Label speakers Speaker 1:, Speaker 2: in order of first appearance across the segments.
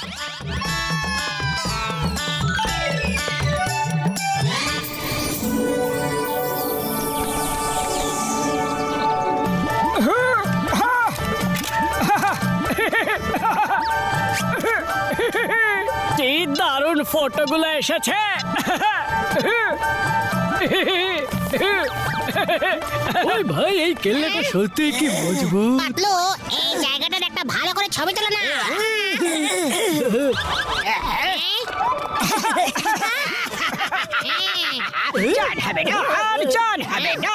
Speaker 1: কি দারুণ ফটোগুলো এসেছে! ওই ভাই এই কেল্লাটা সত্যি কি মজবুত
Speaker 2: পাতলু এই জায়গাটার একটা ভালো ছবি তোলো না
Speaker 3: জান হবে না জান হবে না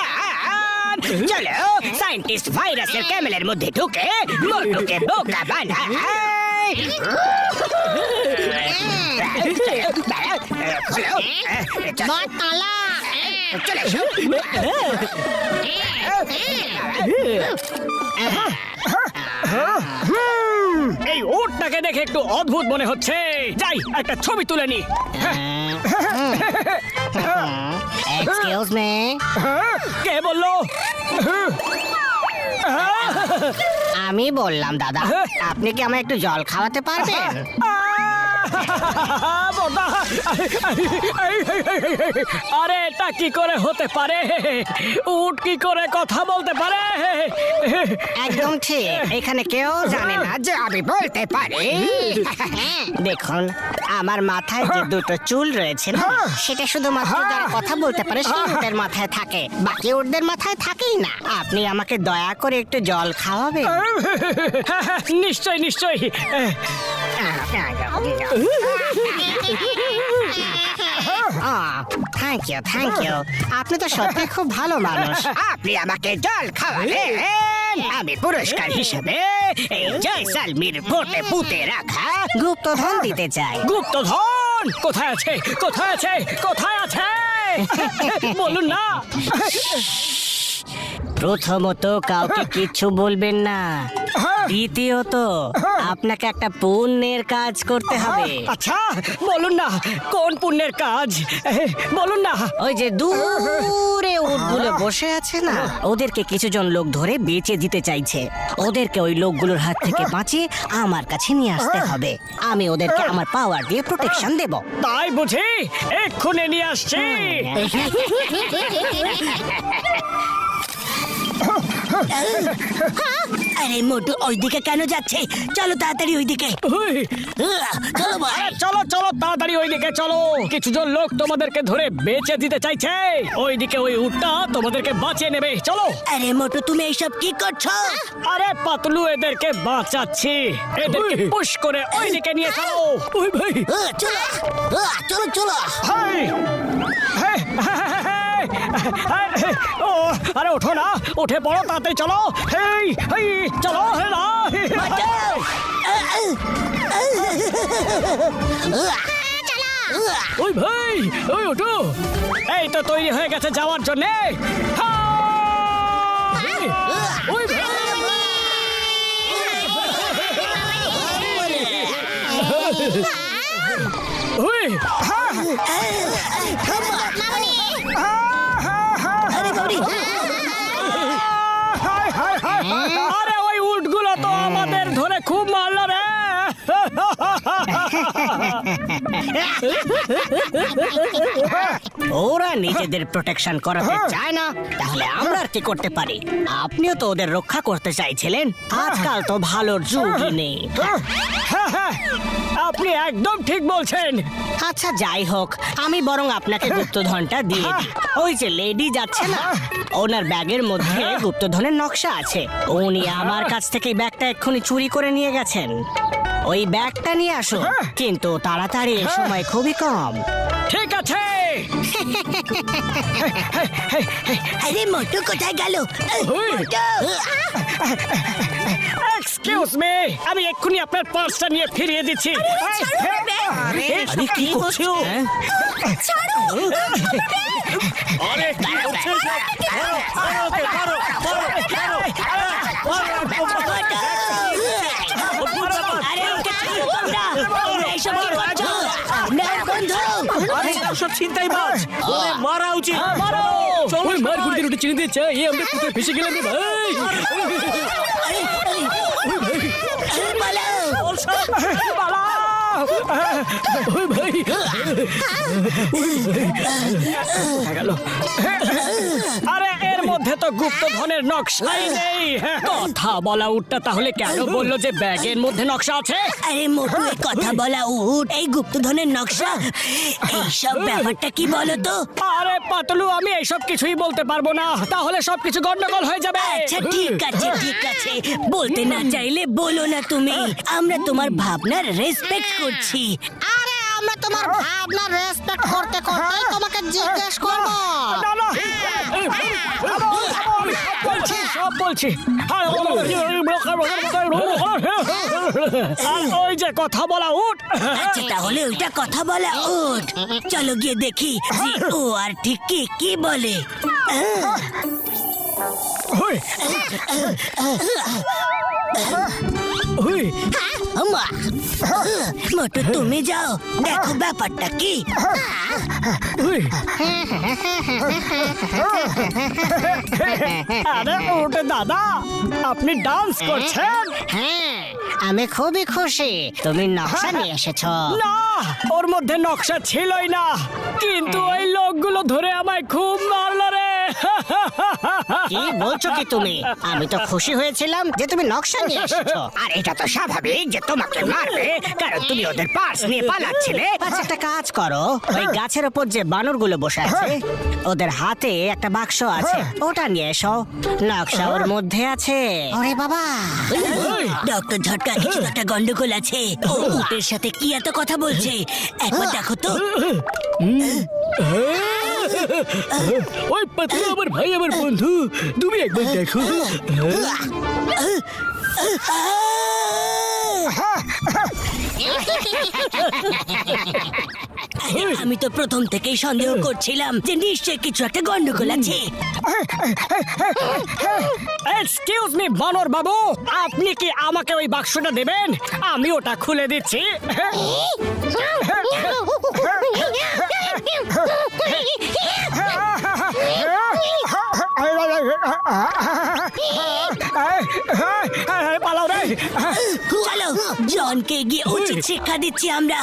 Speaker 3: চলো সায়েন্টিস্ট ভাইরাসের ক্যামেলের মধ্যে ঢুকে মোটুকে বোকা বানায়
Speaker 2: তালা
Speaker 3: চলে এসো
Speaker 1: উটটাকে দেখে একটু অদ্ভুত মনে হচ্ছে। যাই একটা ছবি তুলে নি।
Speaker 2: এক্সকিউজ মি
Speaker 1: কে বলল?
Speaker 2: আমি বললাম দাদা। আপনি কি আমায় একটু জল খাওয়াতে পারবেন?
Speaker 1: বড়দা, আরে এটা কি করে হতে পারে? উট কি করে কথা বলতে পারে?
Speaker 2: একদম ঠিক। এখানে কেউ জানে না যে আমি বলতে পারি। দেখুন আমার মাথায় যে দুটো চুল রয়েছে না সেটা শুধুমাত্র যারা কথা বলতে পারে সেই উটের মাথায় থাকে। বাকি উটদের মাথায় থাকেই না। আপনি আমাকে দয়া করে একটু জল খাওয়াবেন?
Speaker 1: নিশ্চয় নিশ্চয়
Speaker 2: থ্যাংক ইউ থ্যাংক ইউ আপনি তো সত্যি খুব ভালো মানুষ।
Speaker 3: আপনি আমাকে জল খাওয়ালেন। আমি পুরস্কার হিসেবে এই জয়সালমির ফোটে পুঁতে রাখা
Speaker 2: গুপ্তধন দিতে চাই।
Speaker 1: গুপ্তধন! কোথায় আছে? কোথায় আছে? কোথায় আছে? বলুন না।
Speaker 2: প্রথমত কাউকে কিচ্ছু বলবেন না। দ্বিতীয়ত আপনাকে একটা পুণ্যের কাজ করতে হবে।
Speaker 1: আচ্ছা বলুন না কোন পুণ্যের কাজ? বলুন না।
Speaker 2: ওই যে দূরে উটগুলো বসে আছে না ওদেরকে কিছুজন লোক ধরে বেচে দিতে চাইছে। ওদেরকে ওই লোকগুলোর হাত থেকে বাঁচিয়ে আমার কাছে নিয়ে আসতে হবে। আমি ওদেরকে আমার পাওয়ার দিয়ে প্রোটেকশন দেব।
Speaker 1: তাই বুঝি? এক্ষুনি নিয়ে আসছি।
Speaker 2: আরে মোটু ওইদিকে কেন যাচ্ছে? চলো তাড়াতাড়ি ওইদিকে। চলো ভাই।
Speaker 1: চলো চলো তাড়াতাড়ি ওইদিকে চলো। কিছুজন লোক তোমাদেরকে ধরে বেচে দিতে চাইছে। ওইদিকে ওই উটটা তোমাদেরকে বাঁচিয়ে নেবে। চলো।
Speaker 2: আরে মোটু তুমি এইসব কি করছ?
Speaker 1: আরে পাতলু এদেরকে বাঁচাচ্ছি। এদেরকে পুশ করে ওইদিকে নিয়ে চলো। ওই ভাই
Speaker 2: চলো চলো চলো।
Speaker 1: হাই। হাই, হাই, ও আরে ওঠো না উঠে পড়ো তাড়াতাড়ি চলো হেই হেই চলো হে না ওই ভাই ওই ওঠো এই তো তৈরি হয়ে গেছে যাওয়ার জন্যে হাই! ওই ভাই ওই হাই, হাই, গৌরী আরে ওই উটগুলো তো আমাদের ধরে খুব মারলো রে।
Speaker 2: ওরা নিজেদের প্রোটেকশন করাতে চায় না তাহলে আমরা আর কি করতে পারি? আপনিও তো ওদের রক্ষা করতে চাইছিলেন। আজকাল তো ভালোর যুগই নেই।
Speaker 1: হ্যাঁ, হ্যাঁ, আপনি একদম ঠিক বলছেন।
Speaker 2: আচ্ছা যাই হোক আমি বরং আপনাকে গুপ্তধনটা দিয়ে দিই। ওই যে লেডি যাচ্ছে না ওনার ব্যাগের মধ্যে গুপ্তধনের নকশা আছে। উনি আমার কাছ থেকে ব্যাগটা এক্ষুনি চুরি করে নিয়ে গেছেন। ওই ব্যাগটা নিয়ে আসো। কিন্তু তাড়াতাড়ি এ সময় খুবই কম।
Speaker 1: ঠিক আছে।
Speaker 2: আরে মোটু কোথায় গেল?
Speaker 1: এক্সকিউজ মি আমি এক্ষুনি আপনার পার্সটা নিয়ে ফিরিয়ে দিচ্ছি।
Speaker 2: আরে কি করছ?
Speaker 1: আরে কি সব?
Speaker 4: চিন্তাই বাজ। ওরে মারা উচিত।
Speaker 1: মারো। ওই মার গুড়ি রুটি চিনি দিচ্ছে। এই আমরা কোথায় ফেসে গেলাম রে ভাই। আরে এর মধ্যে তো গুপ্তধনের নকশাই নেই কথা বলা উঠটা তাহলে কেন বলল যে ব্যাগের মধ্যে নকশা আছে?
Speaker 3: আরে মোটু এই কথা বলা উঠ এই গুপ্তধনের নকশা এইসব ব্যাপারটা কি বলো তো
Speaker 1: আরে পাতলু আমি এইসব কিছুই বলতে পারব না। তাহলে সবকিছু গন্ডগোল হয়ে যাবে।
Speaker 3: আচ্ছা ঠিক আছে ঠিক আছে। বলতে না চাইলে বলো না তুমি। আমরা তোমার ভাবনার রেসপেক্ট করছি।
Speaker 2: তোমার ভাবনা রেসপেক্ট করতে করতে তোমাকে জিজ্ঞেস করব।
Speaker 1: না, না। বলছি সব বলছি। ওই যে কথা বলা উঠ।
Speaker 3: আচ্ছা তাহলে ওইটা কথা বলা উঠ। চলো গিয়ে দেখি ও আর ঠিক কি কি বলে।
Speaker 1: ওই, ওই,
Speaker 3: আমা। মোটু তুমি যাও। দেখো ব্যাপারটা কি।
Speaker 1: আরে ওটা দাদা আপনি ডান্স করছেন?
Speaker 2: হ্যাঁ আমি খুবই খুশি। তুমি নকশা নিয়ে এসেছ।
Speaker 1: না ওর মধ্যে নকশা ছিলই না। কিন্তু ওই লোকগুলো ধরে আমায় খুব মারলো রে
Speaker 2: কি বলছো কি তুমি? আমি তো খুশি হয়েছিলাম যে তুমি নকশা নিয়ে এসেছ।
Speaker 3: আর এটা তো স্বাভাবিক যে তোমাকে মারবে কারণ তুমি ওদের পার্স নিয়ে পালাচ্ছিলে।
Speaker 2: আচ্ছা একটা কাজ করো। ওই গাছের ওপর যে বানরগুলো বসে আছে ওদের হাতে একটা বাক্স আছে। ওটা নিয়ে এসো। নকশা ওর মধ্যে আছে। ওরে বাবা!
Speaker 3: ডক্টর ঝটকা কিছু একটা গন্ডগোল আছে। ও উটের সাথে কি এত কথা বলছে? একবার দেখো তো।
Speaker 1: ওই পাতলু আমার ভাই আমার বন্ধু। তুমি একবার দেখো।
Speaker 3: আমি তো প্রথম থেকেই সন্দেহ করছিলাম যে নিশ্চয় কিছু একটা গন্ডগোল আছে।
Speaker 1: এক্সকিউজ মি বানর বাবু আপনি কি আমাকে ওই বাক্সটা দেবেন? আমি ওটা খুলে দিচ্ছি। পালাও রে
Speaker 3: চলো জনকে গিয়ে উচিত শিক্ষা দিচ্ছি আমরা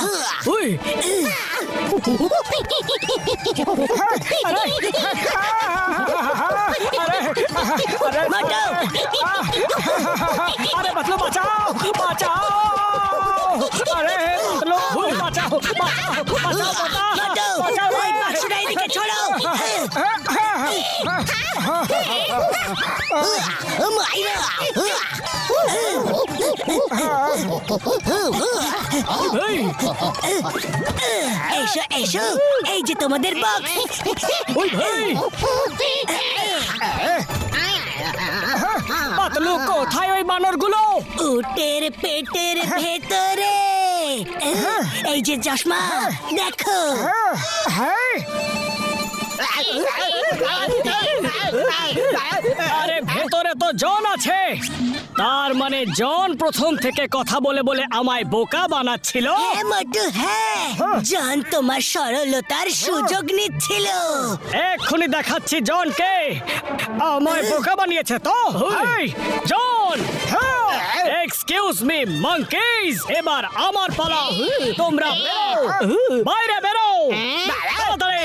Speaker 3: এসো এসো। এই যে তোমাদের বক্স
Speaker 1: ওই ভাই। পাতলু কোথায় ওই বানরগুলো?
Speaker 3: উটের পেটের ভেতরে। এই যে চশমা দেখো।
Speaker 1: আরে ভেতরে তো জন আছে। তার মানে জন প্রথম থেকে কথা বলে বলে আমায় বোকা বানাচ্ছিল?
Speaker 3: হ্যাঁ মোটু হ্যাঁ জন তোমার সরলতার সুযোগ নিচ্ছিল।
Speaker 1: এক্ষুনি দেখাচ্ছি জনকে। আমায় বোকা বানিয়েছে তো? এই, জন! এক্সকিউজ মি মাঙ্কিজ এবার আমার পালা। তোমরা বেরো। বাইরে বেরো। তাড়াতাড়ি।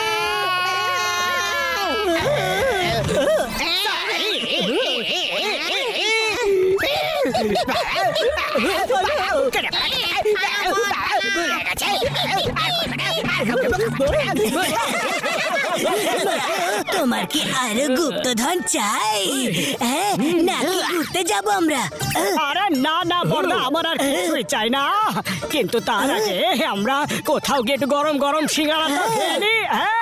Speaker 3: তোমার কি আরও গুপ্তধন চাই? হ্যাঁ নাকি ঘুরতে যাব আমরা?
Speaker 1: আরে না না বড়দা আমার আর কিছুই চাই না। কিন্তু তার আগে আমরা কোথাও গিয়ে একটু গরম গরম সিঙ্গারা খেয়ে নি, হ্যাঁ?